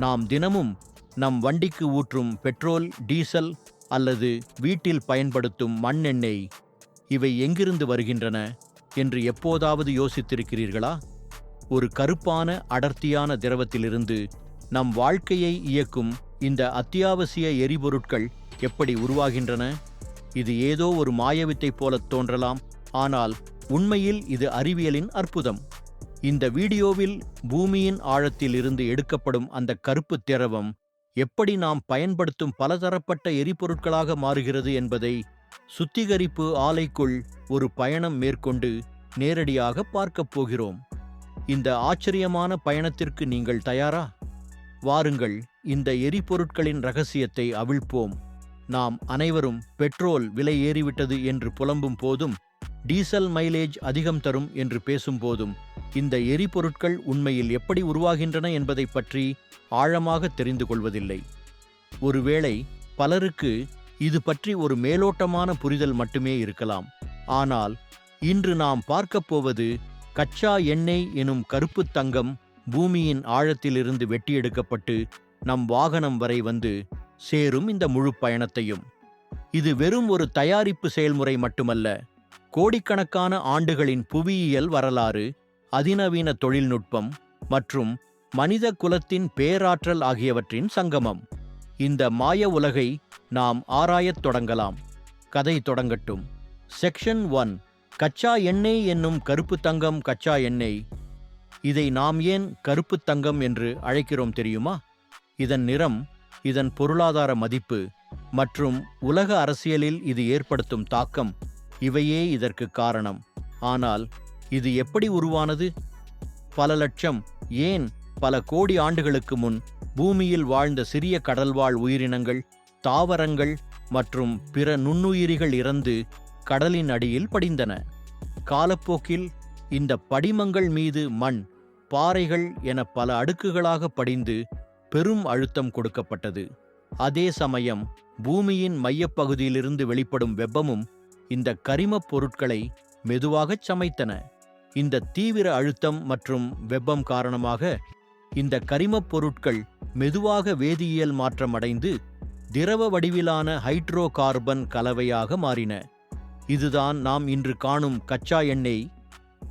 நாம் தினமும் நம் வண்டிக்கு ஊற்றும் பெட்ரோல் டீசல் அல்லது வீட்டில் பயன்படுத்தும் மண்ணெண்ணெய் இவை எங்கிருந்து வருகின்றன என்று எப்போதாவது யோசித்திருக்கிறீர்களா? ஒரு கருப்பான அடர்த்தியான திரவத்திலிருந்து நம் வாழ்க்கையை இயக்கும் இந்த அத்தியாவசிய எரிபொருட்கள் எப்படி உருவாகின்றன? இது ஏதோ ஒரு மாயவித்தை போலத் தோன்றலாம் ஆனால் உண்மையில் இது அறிவியலின் அற்புதம். இந்த வீடியோவில் பூமியின் ஆழத்தில் இருந்து எடுக்கப்படும் அந்த கருப்பு திரவம் எப்படி நாம் பயன்படுத்தும் பலதரப்பட்ட எரிபொருட்களாக மாறுகிறது என்பதை சுத்திகரிப்பு ஆலைக்குள் ஒரு பயணம் மேற்கொண்டு நேரடியாக பார்க்கப் போகிறோம். இந்த ஆச்சரியமான பயணத்திற்கு நீங்கள் தயாரா? வாருங்கள் இந்த எரிபொருட்களின் ரகசியத்தை அவிழ்ப்போம். நாம் அனைவரும் பெட்ரோல் விலை ஏறிவிட்டது என்று புலம்பும் போதும் டீசல் மைலேஜ் அதிகம் தரும் என்று பேசும்போதும் இந்த எரிபொருட்கள் உண்மையில் எப்படி உருவாகின்றன என்பதைப் பற்றி ஆழமாக தெரிந்து கொள்வதில்லை. ஒருவேளை பலருக்கு இது பற்றி ஒரு மேலோட்டமான புரிதல் மட்டுமே இருக்கலாம். ஆனால் இன்று நாம் பார்க்கப் போவது கச்சா எண்ணெய் எனும் கருப்புத் தங்கம் பூமியின் ஆழத்திலிருந்து வெட்டியெடுக்கப்பட்டு நம் வாகனம் வரை வந்து சேரும் இந்த முழு பயணத்தையும். இது வெறும் ஒரு தயாரிப்பு செயல்முறை மட்டுமல்ல கோடிக்கணக்கான ஆண்டுகளின் புவியியல் வரலாறு அதிநவீன தொழில்நுட்பம் மற்றும் மனித குலத்தின் பேராற்றல் ஆகியவற்றின் சங்கமம். இந்த மாய உலகை நாம் ஆராயத் தொடங்கலாம். கதை தொடங்கட்டும். செக்ஷன் ஒன் கச்சா எண்ணெய் என்னும் கருப்பு தங்கம் கச்சா எண்ணெய். இதை நாம் ஏன் கருப்பு தங்கம் என்று அழைக்கிறோம் தெரியுமா? இதன் நிறம் இதன் பொருளாதார மதிப்பு மற்றும் உலக அரசியலில் இது ஏற்படுத்தும் தாக்கம். இவையே இதற்கு காரணம். ஆனால் இது எப்படி உருவானது? பல லட்சம் ஏன் பல கோடி ஆண்டுகளுக்கு முன் பூமியில் வாழ்ந்த சிறிய கடல்வாழ் உயிரினங்கள் தாவரங்கள் மற்றும் பிற நுண்ணுயிரிகள் இறந்து கடலின் அடியில் படிந்தன. காலப்போக்கில் இந்த படிமங்கள் மீது மண் பாறைகள் என பல அடுக்குகளாக படிந்து பெரும் அழுத்தம் கொடுக்கப்பட்டது. அதே சமயம் பூமியின் மையப்பகுதியிலிருந்து வெளிப்படும் வெப்பமும் இந்த கரிமப் பொருட்களை மெதுவாகச் சமைத்தன. இந்த தீவிர அழுத்தம் மற்றும் வெப்பம் காரணமாக இந்த கரிமப் பொருட்கள் மெதுவாக வேதியியல் மாற்றம் அடைந்து திரவ வடிவிலான ஹைட்ரோ கார்பன் கலவையாக மாறின. இதுதான் நாம் இன்று காணும் கச்சா எண்ணெய்.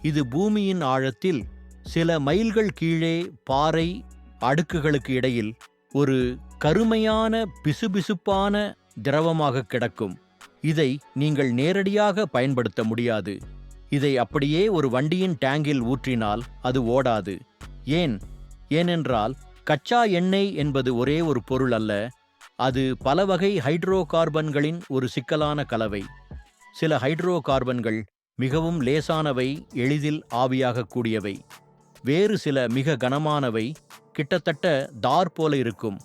இது பூமியின் ஆழத்தில் சில மைல்கள் கீழே பாறை அடுக்குகளுக்கு இடையில் ஒரு கருமையான பிசுபிசுப்பான திரவமாக கிடக்கும். இதை நீங்கள் நேரடியாக பயன்படுத்த முடியாது. இதை அப்படியே ஒரு வண்டியின் டேங்கில் ஊற்றினால் அது ஓடாது. ஏன்? ஏனென்றால் கச்சா எண்ணெய் என்பது ஒரே ஒரு பொருள் அல்ல அது பல வகை ஹைட்ரோ கார்பன்களின் ஒரு சிக்கலான கலவை. சில ஹைட்ரோ கார்பன்கள் மிகவும் லேசானவை எளிதில் ஆவியாகக்கூடியவை வேறு சில மிக கனமானவை கிட்டத்தட்ட தார் போல இருக்கும்.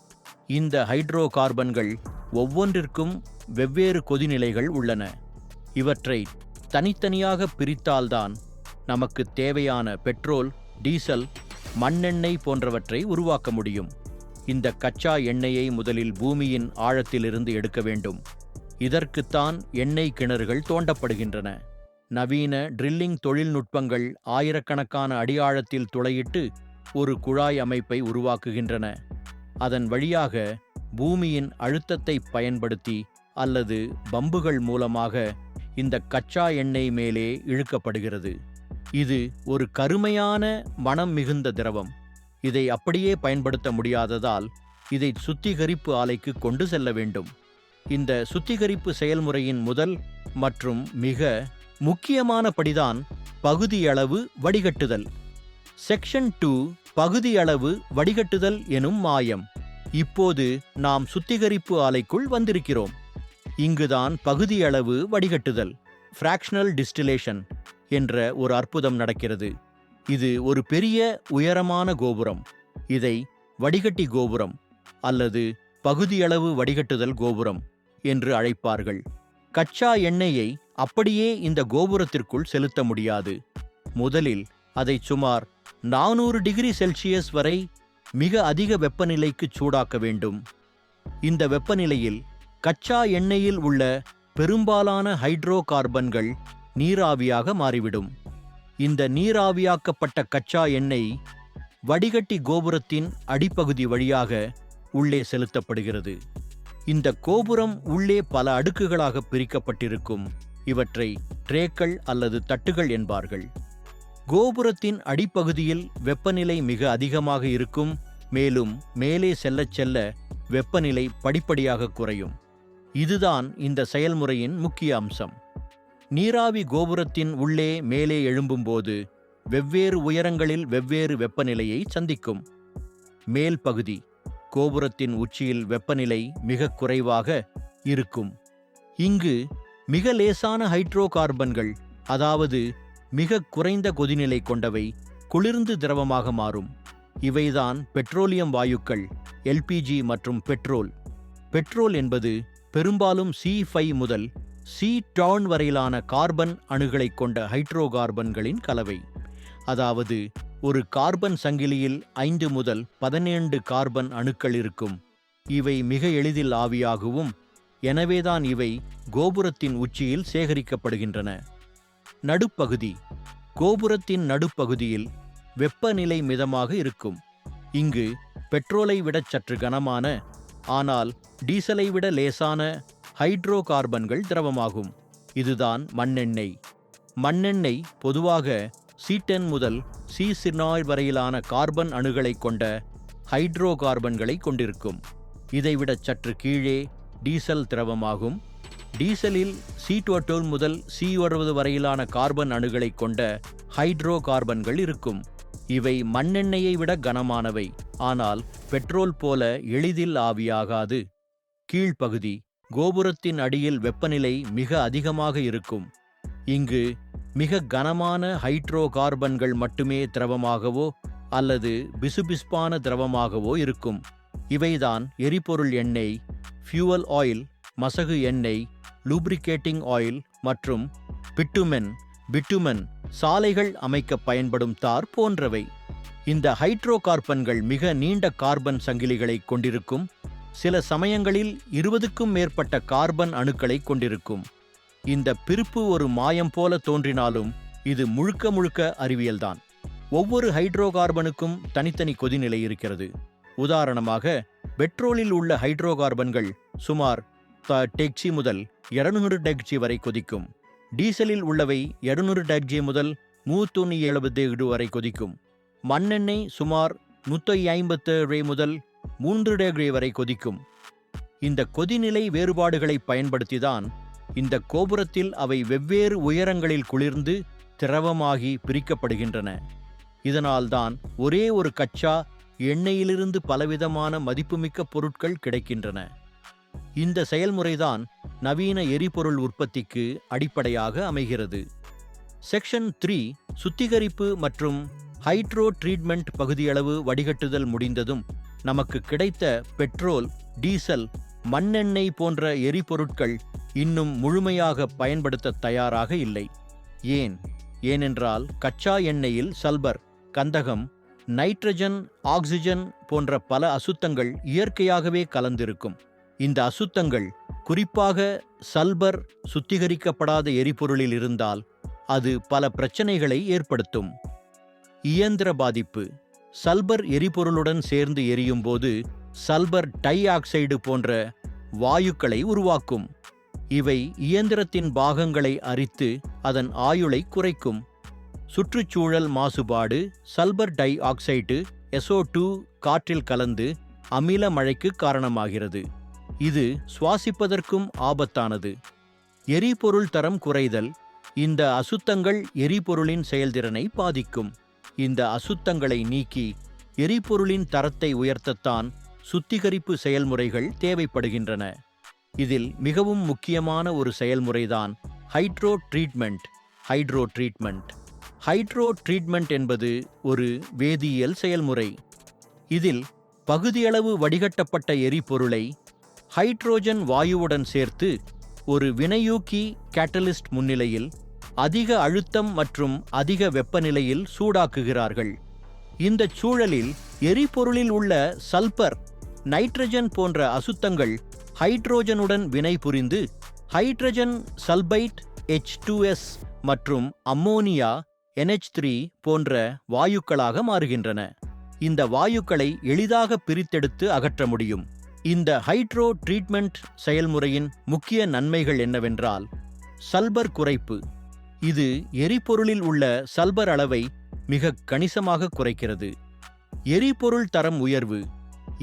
இந்த ஹைட்ரோ கார்பன்கள் ஒவ்வொன்றிற்கும் வெவ்வேறு கொதிநிலைகள் உள்ளன. இவற்றை தனித்தனியாக பிரித்தால்தான் நமக்கு தேவையான பெட்ரோல் டீசல் மண்ணெண்ணெய் போன்றவற்றை உருவாக்க முடியும். இந்த கச்சா எண்ணெயை முதலில் பூமியின் ஆழத்திலிருந்து எடுக்க வேண்டும். இதற்குத்தான் எண்ணெய் கிணறுகள் தோண்டப்படுகின்றன. நவீன ட்ரில்லிங் தொழில்நுட்பங்கள் ஆயிரக்கணக்கான அடியாழத்தில் துளையிட்டு ஒரு குழாய் அமைப்பை உருவாக்குகின்றன. அதன் வழியாக பூமியின் அழுத்தத்தை பயன்படுத்தி அல்லது பம்புகள் மூலமாக இந்த கச்சா எண்ணெய் மேலே இழுக்கப்படுகிறது. இது ஒரு கருமையான மனம் மிகுந்த திரவம். இதை அப்படியே பயன்படுத்த முடியாததால் இதை சுத்திகரிப்பு ஆலைக்கு கொண்டு செல்ல வேண்டும். இந்த சுத்திகரிப்பு செயல்முறையின் முதல் மற்றும் மிக முக்கியமான படிதான் பகுதியளவு வடிகட்டுதல். செக்ஷன் டூ பகுதியளவு வடிகட்டுதல் எனும் மாயம். இப்போது நாம் சுத்திகரிப்பு ஆலைக்குள் வந்திருக்கிறோம். இங்குதான் பகுதியளவு வடிகட்டுதல் ஃப்ராக்ஷனல் டிஸ்டிலேஷன் என்ற ஒரு அற்புதம் நடக்கிறது. இது ஒரு பெரிய உயரமான கோபுரம். இதை வடிகட்டி கோபுரம் அல்லது பகுதியளவு வடிகட்டுதல் கோபுரம் என்று அழைப்பார்கள். கச்சா எண்ணெயை அப்படியே இந்த கோபுரத்திற்குள் செலுத்த முடியாது. முதலில் அதை சுமார் நானூறு டிகிரி செல்சியஸ் வரை மிக அதிக வெப்பநிலைக்கு சூடாக்க வேண்டும். இந்த வெப்பநிலையில் கச்சா எண்ணெயில் உள்ள பெரும்பாலான ஹைட்ரோ கார்பன்கள் நீராவியாக மாறிவிடும். இந்த நீராவியாக்கப்பட்ட கச்சா எண்ணெய் வடிகட்டி கோபுரத்தின் அடிப்பகுதி வழியாக உள்ளே செலுத்தப்படுகிறது. இந்த கோபுரம் உள்ளே பல அடுக்குகளாக பிரிக்கப்பட்டிருக்கும். இவற்றை ட்ரேக்கள் அல்லது தட்டுகள் என்பார்கள். கோபுரத்தின் அடிப்பகுதியில் வெப்பநிலை மிக அதிகமாக இருக்கும். மேலும் மேலே செல்லச் செல்ல வெப்பநிலை படிப்படியாக குறையும். இதுதான் இந்த செயல்முறையின் முக்கிய அம்சம். நீராவி கோபுரத்தின் உள்ளே மேலே எழும்பும்போது வெவ்வேறு உயரங்களில் வெவ்வேறு வெப்பநிலையை சந்திக்கும். மேல் பகுதி கோபுரத்தின் உச்சியில் வெப்பநிலை மிக குறைவாக இருக்கும். இங்கு மிக லேசான ஹைட்ரோ கார்பன்கள் அதாவது மிக குறைந்த கொதிநிலை கொண்டவை குளிர்ந்து திரவமாக மாறும். இவைதான் பெட்ரோலியம் வாயுக்கள் எல்பிஜி மற்றும் பெட்ரோல். பெட்ரோல் என்பது பெரும்பாலும் சி ஃபை முதல் சி டான் வரையிலான கார்பன் அணுகளைக் கொண்ட ஹைட்ரோ கார்பன்களின் கலவை. அதாவது ஒரு கார்பன் சங்கிலியில் ஐந்து முதல் பதினேழு கார்பன் அணுக்கள் இருக்கும். இவை மிக எளிதில் ஆவியாகவும் எனவேதான் இவை கோபுரத்தின் உச்சியில் சேகரிக்கப்படுகின்றன. நடுப்பகுதி. கோபுரத்தின் நடுப்பகுதியில் வெப்பநிலை மிதமாக இருக்கும். இங்கு பெட்ரோலை விடச் சற்று கனமான ஆனால் டீசலை விட லேசான ஹைட்ரோ கார்பன்கள் திரவமாகும். இதுதான் மண்ணெண்ணெய். மண்ணெண்ணெய் பொதுவாக சீட்டென் முதல் சி சினாய்ட் வரையிலான கார்பன் அணுகளைக் கொண்ட ஹைட்ரோ கார்பன்களை கொண்டிருக்கும் இதைவிட சற்று கீழே டீசல் திரவமாகும். டீசலில் சி டுவெல் முதல் சி ஒருவது வரையிலான கார்பன் அணுகளைக் கொண்ட ஹைட்ரோ கார்பன்கள் இருக்கும். இவை மண்ணெண்ணெயை விட கனமானவை. ஆனால் பெட்ரோல் போல எளிதில் ஆவியாகாது. கீழ்ப்பகுதி கோபுரத்தின் அடியில் வெப்பநிலை மிக அதிகமாக இருக்கும். இங்கு மிக கனமான ஹைட்ரோ கார்பன்கள் மட்டுமே திரவமாகவோ அல்லது பிசுபிசுப்பான திரவமாகவோ இருக்கும். இவைதான் எரிபொருள் எண்ணெய் ஃபியூவல் ஆயில் மசகு எண்ணெய் லூப்ரிகேட்டிங் ஆயில் மற்றும் பிட்டுமென் பிட்டுமென் சாலைகள் அமைக்க பயன்படும் தார் போன்றவை. இந்த ஹைட்ரோ கார்பன்கள் மிக நீண்ட கார்பன் சங்கிலிகளை கொண்டிருக்கும். சில சமயங்களில் இருபதுக்கும் மேற்பட்ட கார்பன் அணுக்களை கொண்டிருக்கும். இந்த பிரிப்பு ஒரு மாயம் போல தோன்றினாலும் இது முழுக்க முழுக்க அறிவியல்தான். ஒவ்வொரு ஹைட்ரோ கார்பனுக்கும் தனித்தனி கொதிநிலை இருக்கிறது. உதாரணமாக பெட்ரோலில் உள்ள ஹைட்ரோ கார்பன்கள் சுமார் த டெக்சி முதல் 200 டெக்ஜி வரை கொதிக்கும். டீசலில் உள்ளவை 200 டெக்ஜி முதல் மூத்தொன்னு எழுபது வரை கொதிக்கும். மண்ணெண்ணெய் சுமார் நூற்றி ஐம்பத்தேழு முதல் மூன்று டிகிரி வரை கொதிக்கும். இந்த கொதிநிலை வேறுபாடுகளை பயன்படுத்திதான் இந்த கோபுரத்தில் அவை வெவ்வேறு உயரங்களில் குளிர்ந்து திரவமாகி பிரிக்கப்படுகின்றன. இதனால்தான் ஒரே ஒரு கச்சா எண்ணெயிலிருந்து பலவிதமான மதிப்புமிக்க பொருட்கள் கிடைக்கின்றன. இந்த செயல்முறைதான் நவீன எரிபொருள் உற்பத்திக்கு அடிப்படையாக அமைகிறது. செக்ஷன் த்ரீ சுத்திகரிப்பு மற்றும் ஹைட்ரோ ட்ரீட்மெண்ட் பகுதியளவு வடிகட்டுதல் முடிந்ததும் நமக்கு கிடைத்த பெட்ரோல் டீசல் மண்ணெண்ணெய் போன்ற எரிபொருட்கள் இன்னும் முழுமையாக பயன்படுத்த தயாராக இல்லை. ஏன்? ஏனென்றால் கச்சா எண்ணெயில் சல்பர் கந்தகம் நைட்ரஜன் ஆக்சிஜன் போன்ற பல அசுத்தங்கள் இயற்கையாகவே கலந்திருக்கும். இந்த அசுத்தங்கள் குறிப்பாக சல்பர் சுத்திகரிக்கப்படாத எரிபொருளில் இருந்தால் அது பல பிரச்சனைகளை ஏற்படுத்தும். இயந்திர பாதிப்பு. சல்பர் எரிபொருளுடன் சேர்ந்து எரியும்போது சல்பர் டை ஆக்சைடு போன்ற வாயுக்களை உருவாக்கும். இவை இயந்திரத்தின் பாகங்களை அரித்து அதன் ஆயுளை குறைக்கும். சுற்றுச்சூழல் மாசுபாடு sulphur dioxide SO two காற்றில் கலந்து அமில மழைக்கு காரணமாகிறது. இது சுவாசிப்பதற்கும் ஆபத்தானது. எரிபொருள் தரம் குறைதல் இந்த அசுத்தங்கள் எரிபொருளின் செயல்திறனை பாதிக்கும். இந்த அசுத்தங்களை நீக்கி எரிபொருளின் தரத்தை உயர்த்தத்தான் சுத்திகரிப்பு செயல்முறைகள் தேவைப்படுகின்றன. இதில் மிகவும் முக்கியமான ஒரு செயல்முறைதான் hydro treatment hydro treatment. Hydro treatment என்பது ஒரு வேதியியல் செயல்முறை. இதில் பகுதியளவு வடிகட்டப்பட்ட எரிபொருளை ஹைட்ரோஜன் வாயுவுடன் சேர்த்து ஒரு வினையூக்கி கேட்டலிஸ்ட் முன்னிலையில் அதிக அழுத்தம் மற்றும் அதிக வெப்பநிலையில் சூடாக்குகிறார்கள். இந்த சூழலில் எரிபொருளில் உள்ள சல்பர் நைட்ரஜன் போன்ற அசுத்தங்கள் ஹைட்ரோஜனுடன் வினைபுரிந்து ஹைட்ரஜன் சல்பைட் H2S மற்றும் அம்மோனியா என்ஹெச் த்ரீ போன்ற வாயுக்களாக மாறுகின்றன. இந்த வாயுக்களை எளிதாக பிரித்தெடுத்து அகற்ற முடியும். இந்த ஹைட்ரோ ட்ரீட்மெண்ட் செயல்முறையின் முக்கிய நன்மைகள் என்னவென்றால் சல்பர் குறைப்பு. இது எரிபொருளில் உள்ள சல்பர் அளவை மிக கணிசமாக குறைக்கிறது. எரிபொருள் தரம் உயர்வு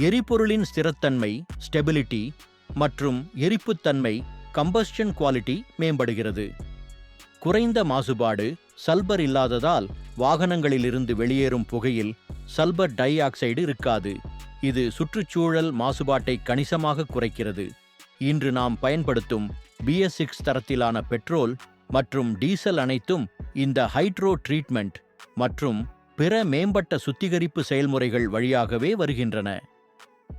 எரிபொருளின் ஸ்திரத்தன்மை ஸ்டெபிலிட்டி மற்றும் எரிப்புத்தன்மை கம்பஸ்டன் குவாலிட்டி மேம்படுகிறது. குறைந்த மாசுபாடு சல்பர் இல்லாததால் வாகனங்களிலிருந்து வெளியேறும் புகையில் சல்பர் டை ஆக்சைடு இருக்காது. இது சுற்றுச்சூழல் மாசுபாட்டை கணிசமாக குறைக்கிறது. இன்று நாம் பயன்படுத்தும் பிஎஸ் சிக்ஸ் தரத்திலான பெட்ரோல் மற்றும் டீசல் அனைத்தும் இந்த ஹைட்ரோ ட்ரீட்மெண்ட் மற்றும் பிற மேம்பட்ட சுத்திகரிப்பு செயல்முறைகள் வழியாகவே வருகின்றன.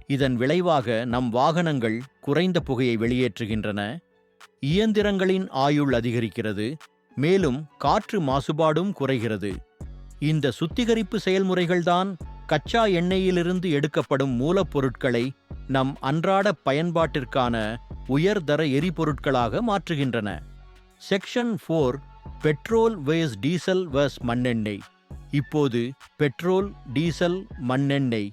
இதன் விளைவாக நம் வாகனங்கள் குறைந்த புகையை வெளியேற்றுகின்றன. இயந்திரங்களின் ஆயுள் அதிகரிக்கிறது மேலும் காற்று மாசுபாடும் குறைகிறது. இந்த சுத்திகரிப்பு செயல்முறைகள்தான் கச்சா எண்ணெயிலிருந்து எடுக்கப்படும் மூலப்பொருட்களை நம் அன்றாட பயன்பாட்டிற்கான உயர்தர எரிபொருட்களாக மாற்றுகின்றன. Section four petrol vs diesel vs மண்ணெண்ணெய். இப்போது பெட்ரோல் டீசல் மண்ணெண்ணெய்.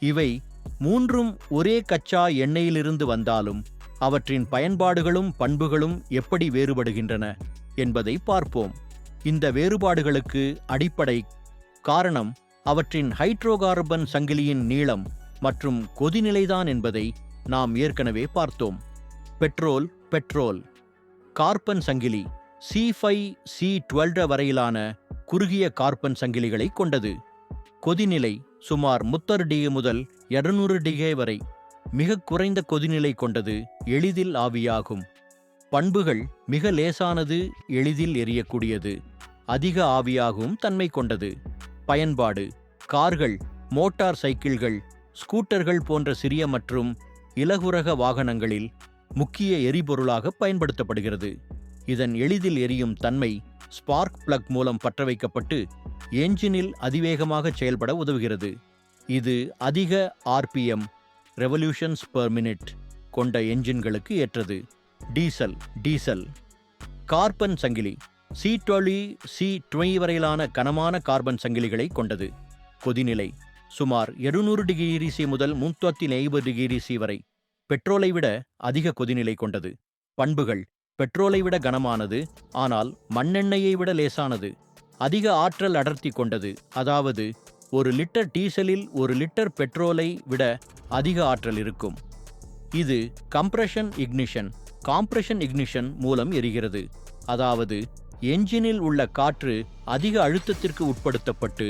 இவை மூன்றும் ஒரே கச்சா எண்ணெயிலிருந்து வந்தாலும் அவற்றின் பயன்பாடுகளும் பண்புகளும் எப்படி வேறுபடுகின்றன என்பதை பார்ப்போம். இந்த வேறுபாடுகளுக்கு அடிப்படை காரணம் அவற்றின் ஹைட்ரோகார்பன் சங்கிலியின் நீளம் மற்றும் கொதிநிலைதான் என்பதை நாம் ஏற்கனவே பார்த்தோம். Petrol petrol. கார்பன் சங்கிலி சி ஃபைவ் சி டுவெல்ட வரையிலான குறுகிய கார்பன் சங்கிலிகளை கொண்டது. கொதிநிலை சுமார் முத்தர் டிகே முதல் இருநூறு டிகே வரை மிக குறைந்த கொதிநிலை கொண்டது எளிதில் ஆவியாகும். பண்புகள் மிக லேசானது எளிதில் எரியக்கூடியது. அதிக ஆவியாகும் தன்மை கொண்டது. பயன்பாடு. கார்கள் மோட்டார் சைக்கிள்கள் ஸ்கூட்டர்கள் போன்ற சிறிய மற்றும் இலகுரக வாகனங்களில் முக்கிய எரிபொருளாக பயன்படுத்தப்படுகிறது. இதன் எளிதில் எரியும் தன்மை ஸ்பார்க் பிளக் மூலம் பற்ற வைக்கப்பட்டு என்ஜினில் அதிவேகமாக செயல்பட உதவுகிறது. இது அதிக ஆர்பிஎம் ரெவல்யூஷன்ஸ் பெர் மினிட் கொண்ட என்ஜின்களுக்கு ஏற்றது. Diesel diesel. கார்பன் சங்கிலி சி டுவெளி சி டுவெய் வரையிலான கனமான கார்பன் சங்கிலிகளை கொண்டது. கொதிநிலை சுமார் 200 டிகிரி சி முதல் முன்னூற்றி ஐம்பது டிகிரி சி வரை. பெட்ரோலை விட அதிக கொதிநிலை கொண்டது. பண்புகள் பெட்ரோலை விட கனமானது ஆனால் மண்ணெண்ணெயை விட லேசானது. அதிக ஆற்றல் அடர்த்தி கொண்டது அதாவது ஒரு லிட்டர் டீசலில் ஒரு லிட்டர் பெட்ரோலை விட அதிக ஆற்றல் இருக்கும். இது கம்ப்ரஷன் இக்னிஷன் காம்ப்ரஷன் இக்னிஷன் மூலம் எரிகிறது. அதாவது என்ஜினில் உள்ள காற்று அதிக அழுத்தத்திற்கு உட்படுத்தப்பட்டு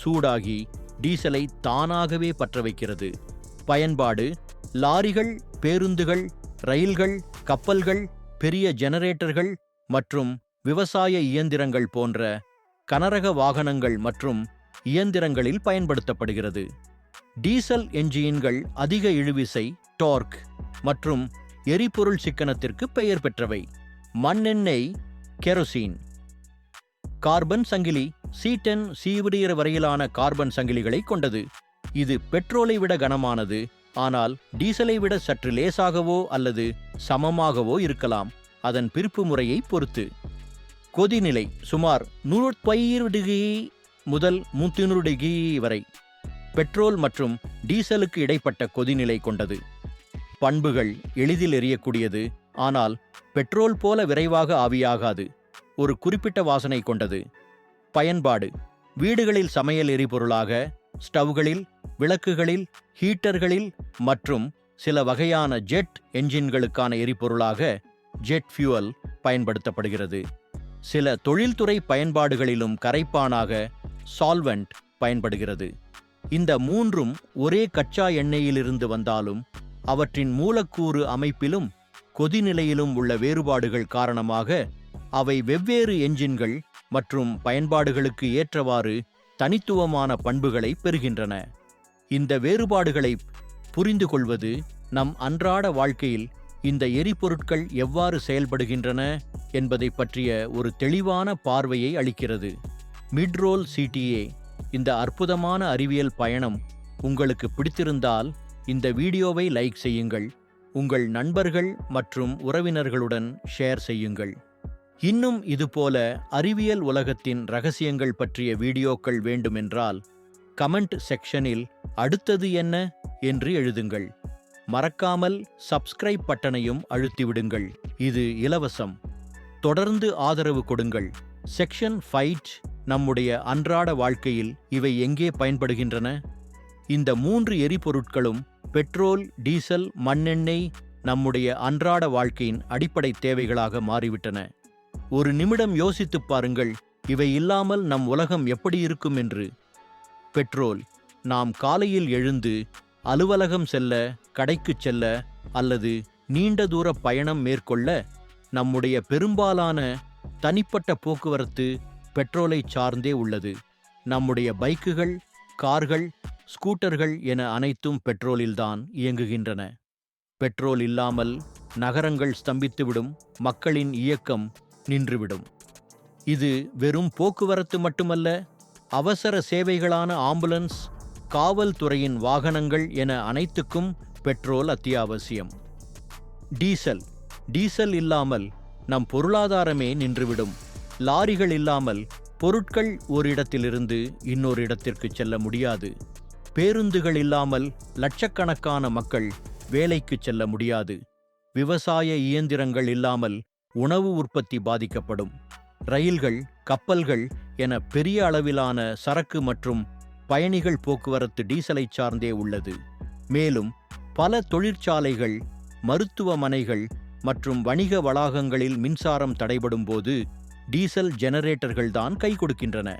சூடாகி டீசலை தானாகவே பற்ற வைக்கிறது பயன்பாடு லாரிகள் பேருந்துகள் ரயில்கள் கப்பல்கள் பெரிய ஜெனரேட்டர்கள் மற்றும் விவசாய இயந்திரங்கள் போன்ற கனரக வாகனங்கள் மற்றும் இயந்திரங்களில் பயன்படுத்தப்படுகிறது. டீசல் என்ஜின்கள் அதிக இழுவிசை டார்க் மற்றும் எரிபொருள் சிக்கனத்திற்கு பெயர் பெற்றவை. மண்ணெண்ணெய் கெரோசீன். கார்பன் சங்கிலி சி டென் சீவிடியர் வரையிலான கார்பன் சங்கிலிகளை கொண்டது. இது பெட்ரோலை விட கனமானது ஆனால் டீசலை விட சற்று லேசாகவோ அல்லது சமமாகவோ இருக்கலாம். அதன் பிரிப்பு முறையை பொறுத்து. கொதிநிலை சுமார் நூறு டிகிரி முதல் நூற்றி டிகிரி வரை. பெட்ரோல் மற்றும் டீசலுக்கு இடைப்பட்ட கொதிநிலை கொண்டது. பண்புகள் எளிதில் எரியக்கூடியது. ஆனால் பெட்ரோல் போல விரைவாக ஆவியாகாது. ஒரு குறிப்பிட்ட வாசனை கொண்டது. பயன்பாடு. வீடுகளில் சமையல் எரிபொருளாக ஸ்டவ்களில் விளக்குகளில் ஹீட்டர்களில் மற்றும் சில வகையான ஜெட் என்ஜின்களுக்கான எரிபொருளாக ஜெட் ஃபியூவல் பயன்படுத்தப்படுகிறது. சில தொழில்துறை பயன்பாடுகளிலும் கரைப்பானாக சால்வெண்ட் பயன்படுகிறது. இந்த மூன்றும் ஒரே கச்சா எண்ணெயிலிருந்து வந்தாலும் அவற்றின் மூலக்கூறு அமைப்பிலும் கொதிநிலையிலும் உள்ள வேறுபாடுகள் காரணமாக அவை வெவ்வேறு என்ஜின்கள் மற்றும் பயன்பாடுகளுக்கு ஏற்றவாறு தனித்துவமான பண்புகளை பெறுகின்றன. இந்த வேறுபாடுகளை புரிந்து கொள்வது நம் அன்றாட வாழ்க்கையில் இந்த எரிபொருட்கள் எவ்வாறு செயல்படுகின்றன என்பதை பற்றிய ஒரு தெளிவான பார்வையை அளிக்கிறது. மிட்ரோல் சிடிஏ இந்த அற்புதமான அறிவியல் பயணம் உங்களுக்கு பிடித்திருந்தால் இந்த வீடியோவை லைக் செய்யுங்கள். உங்கள் நண்பர்கள் மற்றும் உறவினர்களுடன் ஷேர் செய்யுங்கள். இன்னும் இதுபோல அறிவியல் உலகத்தின் ரகசியங்கள் பற்றிய வீடியோக்கள் வேண்டுமென்றால் கமெண்ட் செக்ஷனில் அடுத்தது என்ன என்று எழுதுங்கள். மறக்காமல் சப்ஸ்கிரைப் பட்டனையும் அழுத்திவிடுங்கள். இது இலவசம். தொடர்ந்து ஆதரவு கொடுங்கள். செக்ஷன் ஃபைட் நம்முடைய அன்றாட வாழ்க்கையில் இவை எங்கே பயன்படுகின்றன? இந்த மூன்று எரிபொருட்களும் பெட்ரோல் டீசல் மண்ணெண்ணெய் நம்முடைய அன்றாட வாழ்க்கையின் அடிப்படை தேவைகளாக மாறிவிட்டன. ஒரு நிமிடம் யோசித்துப் பாருங்கள் இவை இல்லாமல் நம் உலகம் எப்படி இருக்கும் என்று. பெட்ரோல் நாம் காலையில் எழுந்து அலுவலகம் செல்ல கடைக்குச் செல்ல அல்லது நீண்ட தூர பயணம் மேற்கொள்ள நம்முடைய பெரும்பாலான தனிப்பட்ட போக்குவரத்து பெட்ரோலை சார்ந்தே உள்ளது. நம்முடைய பைக்குகள் கார்கள் ஸ்கூட்டர்கள் என அனைத்தும் பெட்ரோலில்தான் இயங்குகின்றன. பெட்ரோல் இல்லாமல் நகரங்கள் ஸ்தம்பித்துவிடும் மக்களின் இயக்கம் நின்றுவிடும். இது வெறும் போக்குவரத்து மட்டுமல்ல அவசர சேவைகளான ஆம்புலன்ஸ் காவல்துறையின் வாகனங்கள் என அனைத்துக்கும் பெட்ரோல் அத்தியாவசியம். டீசல் டீசல் இல்லாமல் நம் பொருளாதாரமே நின்றுவிடும். லாரிகள் இல்லாமல் பொருட்கள் ஒரு இடத்திலிருந்து இன்னொரு இடத்திற்கு செல்ல முடியாது. பேருந்துகள் இல்லாமல் லட்சக்கணக்கான மக்கள் வேலைக்கு செல்ல முடியாது. விவசாய இயந்திரங்கள் இல்லாமல் உணவு உற்பத்தி பாதிக்கப்படும். ரயில்கள் கப்பல்கள் என பெரிய அளவிலான சரக்கு மற்றும் பயணிகள் போக்குவரத்து டீசலை சார்ந்தே உள்ளது. மேலும் பல தொழிற்சாலைகள் மருத்துவமனைகள் மற்றும் வணிக வளாகங்களில் மின்சாரம் தடைபடும் போது டீசல் ஜெனரேட்டர்கள்தான் கை கொடுக்கின்றன.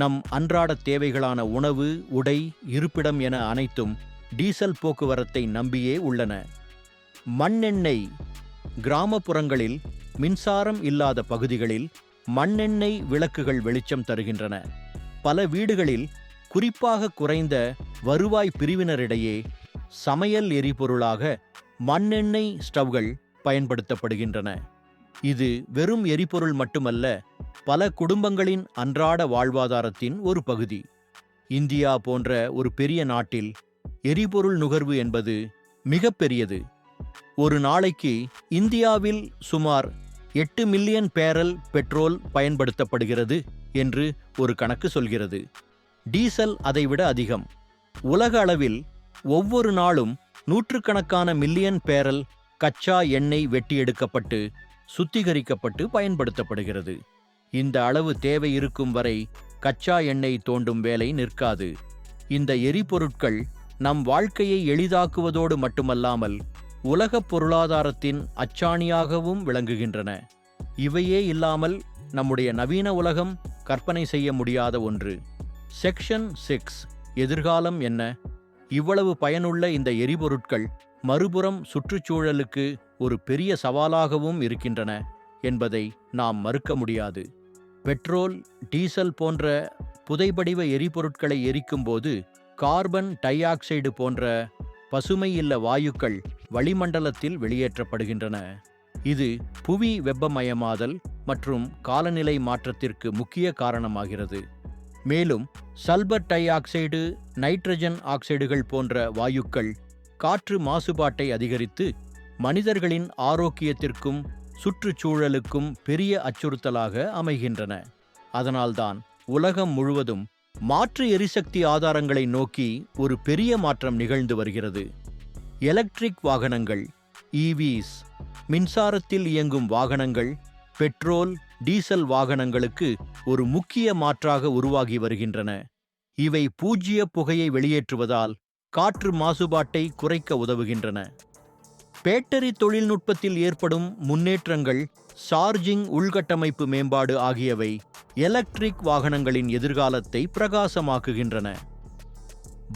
நம் அன்றாட தேவைகளான உணவு உடை இருப்பிடம் என அனைத்தும் டீசல் போக்குவரத்தை நம்பியே உள்ளன. மண்ணெண்ணெய் கிராமப்புறங்களில் மின்சாரம் இல்லாத பகுதிகளில் மண்ணெண்ணெய் விளக்குகள் வெளிச்சம் தருகின்றன. பல வீடுகளில் குறிப்பாக குறைந்த வருவாய் பிரிவினரிடையே சமையல் எரிபொருளாக மண்ணெண்ணெய் ஸ்டவ்கள் பயன்படுத்தப்படுகின்றன. இது வெறும் எரிபொருள் மட்டுமல்ல பல குடும்பங்களின் அன்றாட வாழ்வாதாரத்தின் ஒரு பகுதி. இந்தியா போன்ற ஒரு பெரிய நாட்டில் எரிபொருள் நுகர்வு என்பது மிகப்பெரியது ஒரு நாளைக்கு இந்தியாவில் சுமார் எட்டு மில்லியன் பேரல் பெட்ரோல் பயன்படுத்தப்படுகிறது என்று ஒரு கணக்கு சொல்கிறது. டீசல் அதைவிட அதிகம். உலக அளவில் ஒவ்வொரு நாளும் நூற்றுக்கணக்கான மில்லியன் பேரல் கச்சா எண்ணெய் வெட்டி எடுக்கப்பட்டு சுத்திகரிக்கப்பட்டு பயன்படுத்தப்படுகிறது. இந்த அளவு தேவை இருக்கும் வரை கச்சா எண்ணெய் தோண்டும் வேலை நிற்காது. இந்த எரிபொருட்கள் நம் வாழ்க்கையை எளிதாக்குவதோடு மட்டுமல்லாமல் உலகப் பொருளாதாரத்தின் அச்சாணியாகவும் விளங்குகின்றன. இவையே இல்லாமல் நம்முடைய நவீன உலகம் கற்பனை செய்ய முடியாத ஒன்று. செக்ஷன் சிக்ஸ் எதிர்காலம் என்ன? இவ்வளவு பயனுள்ள இந்த எரிபொருட்கள் மறுபுறம் சுற்றுச்சூழலுக்கு ஒரு பெரிய சவாலாகவும் இருக்கின்றன என்பதை நாம் மறுக்க முடியாது. பெட்ரோல் டீசல் போன்ற புதைபடிவ எரிபொருட்களை எரிக்கும்போது கார்பன் டை ஆக்சைடு போன்ற பசுமையில்ல வாயுக்கள் வளிமண்டலத்தில் வெளியேற்றப்படுகின்றன. இது புவி வெப்பமயமாதல் மற்றும் காலநிலை மாற்றத்திற்கு முக்கிய காரணமாகிறது. மேலும் சல்பர் டை ஆக்சைடு நைட்ரஜன் ஆக்சைடுகள் போன்ற வாயுக்கள் காற்று மாசுபாட்டை அதிகரித்து மனிதர்களின் ஆரோக்கியத்திற்கும் சுற்றுச்சூழலுக்கும் பெரிய அச்சுறுத்தலாக அமைகின்றன. அதனால்தான் உலகம் முழுவதும் மாற்று எரிசக்தி ஆதாரங்களை நோக்கி ஒரு பெரிய மாற்றம் நிகழ்ந்து வருகிறது. எலக்ட்ரிக் வாகனங்கள் e ஈவிஸ் மின்சாரத்தில் இயங்கும் வாகனங்கள் பெட்ரோல் டீசல் வாகனங்களுக்கு ஒரு முக்கிய மாற்றாக உருவாகி வருகின்றன. இவை பூஜ்ய புகையை வெளியேற்றுவதால் காற்று மாசுபாட்டை குறைக்க உதவுகின்றன. பேட்டரி தொழில்நுட்பத்தில் ஏற்படும் முன்னேற்றங்கள் சார்ஜிங் உள்கட்டமைப்பு மேம்பாடு ஆகியவை எலக்ட்ரிக் வாகனங்களின் எதிர்காலத்தை பிரகாசமாக்குகின்றன.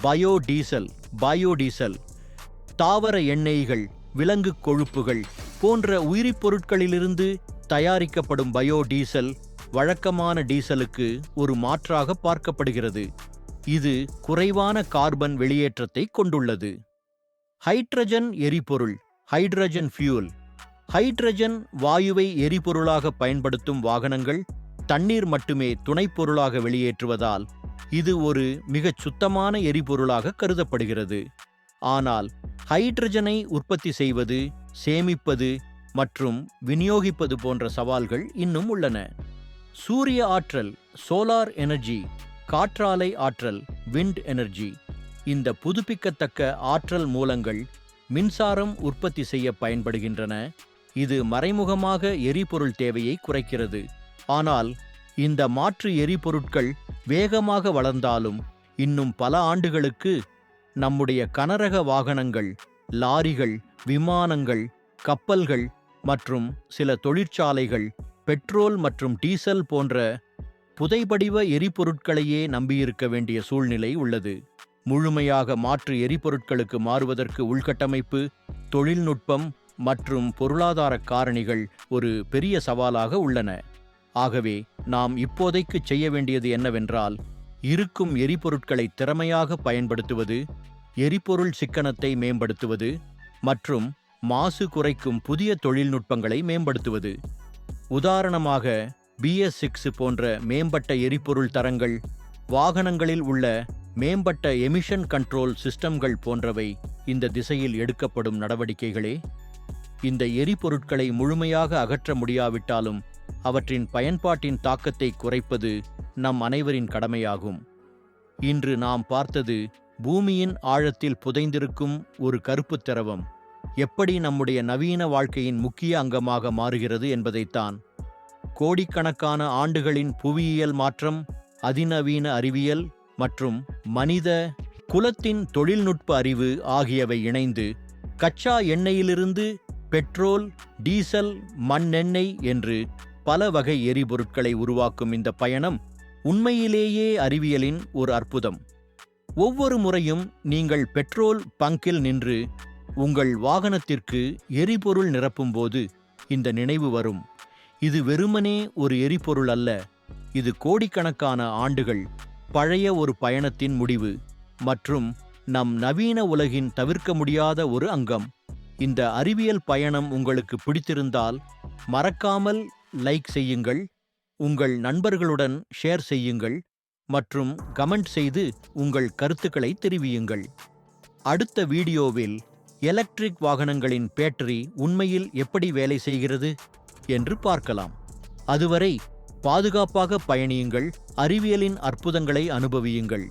பயோடீசல் பயோடீசல் தாவர எண்ணெய்கள் விலங்கு கொழுப்புகள் போன்ற உயிரிப் பொருட்களிலிருந்து தயாரிக்கப்படும் பயோடீசல் வழக்கமான டீசலுக்கு ஒரு மாற்றாக பார்க்கப்படுகிறது. இது குறைவான கார்பன் வெளியேற்றத்தை கொண்டுள்ளது. ஹைட்ரஜன் எரிபொருள் ஹைட்ரஜன் ஃபியூல். ஹைட்ரஜன் வாயுவை எரிபொருளாக பயன்படுத்தும் வாகனங்கள் தண்ணீர் மட்டுமே துணைப்பொருளாக வெளியேற்றுவதால் இது ஒரு மிகச் சுத்தமான எரிபொருளாக கருதப்படுகிறது. ஆனால் ஹைட்ரஜனை உற்பத்தி செய்வது சேமிப்பது மற்றும் விநியோகிப்பது போன்ற சவால்கள் இன்னும் உள்ளன. சூரிய ஆற்றல் சோலார் எனர்ஜி காற்றாலை ஆற்றல் விண்ட் எனர்ஜி இந்த புதுப்பிக்கத்தக்க ஆற்றல் மூலங்கள் மின்சாரம் உற்பத்தி செய்ய பயன்படுகின்றன. இது மறைமுகமாக எரிபொருள் தேவையை குறைக்கிறது. ஆனால் இந்த மாற்று எரிபொருட்கள் வேகமாக வளர்ந்தாலும் இன்னும் பல ஆண்டுகளுக்கு நம்முடைய கனரக வாகனங்கள் லாரிகள் விமானங்கள் கப்பல்கள் மற்றும் சில தொழிற்சாலைகள் பெட்ரோல் மற்றும் டீசல் போன்ற புதைபடிவ எரிபொருட்களையே நம்பியிருக்க வேண்டிய சூழ்நிலை உள்ளது. முழுமையாக மாற்று எரிபொருட்களுக்கு மாறுவதற்கு உள்கட்டமைப்பு தொழில்நுட்பம் மற்றும் பொருளாதார காரணிகள் ஒரு பெரிய சவாலாக உள்ளன. ஆகவே நாம் இப்போதைக்கு செய்ய வேண்டியது என்னவென்றால் இருக்கும் எரிபொருட்களை திறமையாக பயன்படுத்துவது எரிபொருள் சிக்கனத்தை மேம்படுத்துவது மற்றும் மாசு குறைக்கும் புதிய தொழில்நுட்பங்களை மேம்படுத்துவது. உதாரணமாக பிஎஸ் சிக்ஸ் போன்ற மேம்பட்ட எரிபொருள் தரங்கள் வாகனங்களில் உள்ள மேம்பட்ட எமிஷன் கண்ட்ரோல் சிஸ்டம்கள் போன்றவை இந்த திசையில் எடுக்கப்படும் நடவடிக்கைகளே. இந்த எரிபொருட்களை முழுமையாக அகற்ற முடியாவிட்டாலும் அவற்றின் பயன்பாட்டின் தாக்கத்தை குறைப்பது நம் அனைவரின் கடமையாகும். இன்று நாம் பார்த்தது பூமியின் ஆழத்தில் புதைந்திருக்கும் ஒரு கருப்பு திரவம். எப்படி நம்முடைய நவீன வாழ்க்கையின் முக்கிய அங்கமாக மாறுகிறது என்பதைத்தான். கோடிக்கணக்கான ஆண்டுகளின் புவியியல் மாற்றம் அதிநவீன அறிவியல் மற்றும் மனித குலத்தின் தொழில்நுட்ப அறிவு ஆகியவை இணைந்து கச்சா எண்ணெயிலிருந்து பெட்ரோல் டீசல் மண்ணெண்ணெய் என்று பல வகை எரிபொருட்களை உருவாக்கும் இந்த பயணம் உண்மையிலேயே அறிவியலின் ஒரு அற்புதம். ஒவ்வொரு முறையும் நீங்கள் பெட்ரோல் பங்கில் நின்று உங்கள் வாகனத்திற்கு எரிபொருள் நிரப்பும்போது இந்த நினைவு வரும். இது வெறுமனே ஒரு எரிபொருள் அல்ல இது கோடிக்கணக்கான ஆண்டுகள் பழைய ஒரு பயணத்தின் முடிவு மற்றும் நம் நவீன உலகின் தவிர்க்க முடியாத ஒரு அங்கம். இந்த அறிவியல் பயணம் உங்களுக்கு பிடித்திருந்தால் மறக்காமல் லைக் செய்யுங்கள் உங்கள் நண்பர்களுடன் ஷேர் செய்யுங்கள் மற்றும் கமெண்ட் செய்து உங்கள் கருத்துக்களை தெரிவியுங்கள். அடுத்த வீடியோவில் எலக்ட்ரிக் வாகனங்களின் பேட்டரி உண்மையில் எப்படி வேலை செய்கிறது என்று பார்க்கலாம். அதுவரை பாதுகாப்பாக பயணியுங்கள் அறிவியலின் அற்புதங்களை அனுபவியுங்கள்.